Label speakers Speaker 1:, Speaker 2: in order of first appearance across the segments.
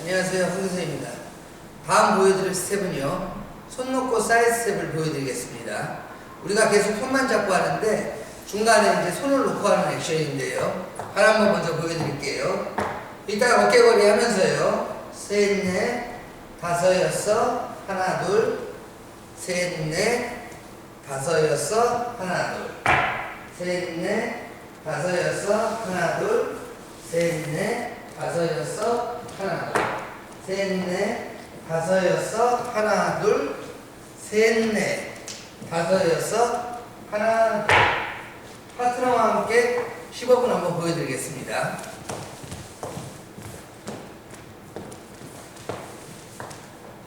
Speaker 1: 안녕하세요. 황교선입니다. 다음 보여드릴 스텝은요. 손 놓고 사이드 스텝을 보여드리겠습니다. 우리가 계속 손만 잡고 하는데 중간에 이제 손을 놓고 하는 액션인데요. 하나 한번 먼저 보여드릴게요. 일단 어깨거리 하면서요. 셋, 넷, 다섯, 여섯, 하나, 둘, 셋, 넷, 다섯, 여섯, 하나, 둘, 셋, 넷, 다섯, 여섯, 하나, 둘, 셋, 넷, 다섯, 여섯, 하나, 둘, 셋, 넷, 다섯, 여섯, 하나, 둘, 셋, 넷, 다섯, 여섯, 하나, 둘. 파트너와 함께 15분 한번 보여드리겠습니다.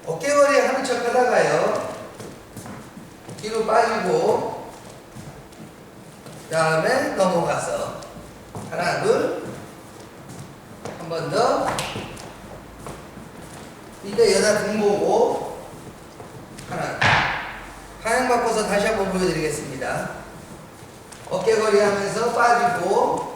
Speaker 1: 어깨머리 하는 척 하다가요. 뒤로 빠지고, 그 다음에 넘어가서, 하나, 둘, 한 번 더. 이때 여자 등 보고, 하나. 방향 바꿔서 다시 한번 보여드리겠습니다. 어깨 거리 하면서 빠지고,